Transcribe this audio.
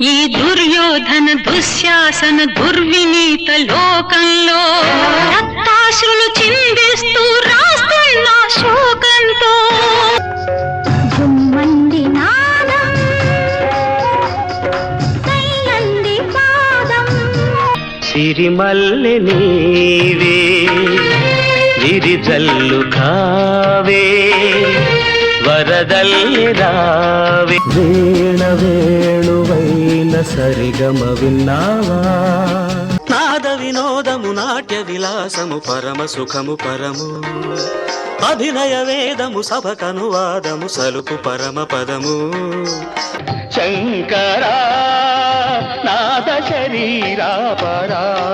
ఈ దుర్యోధన దుశ్శాసన దుర్వినీత లోకంలో రక్తాశ్రులు చిందిస్తూ రాస్తున్న శోకంతో. జుమ్మంది నాదం కయ్యంది పాదం. సిరిమల్లె నీవే విరిజల్లు కావే వరదల్లి రావే. వీణ వేణువైన సరిగమ విన్నావా నాద వినోదము నాట్య విలాసము పరమ సుఖము పరము. అభినయ వేదము సభకనువాదము సలుపు పరమ పదము. శంకరా నాద శరీరా పరా.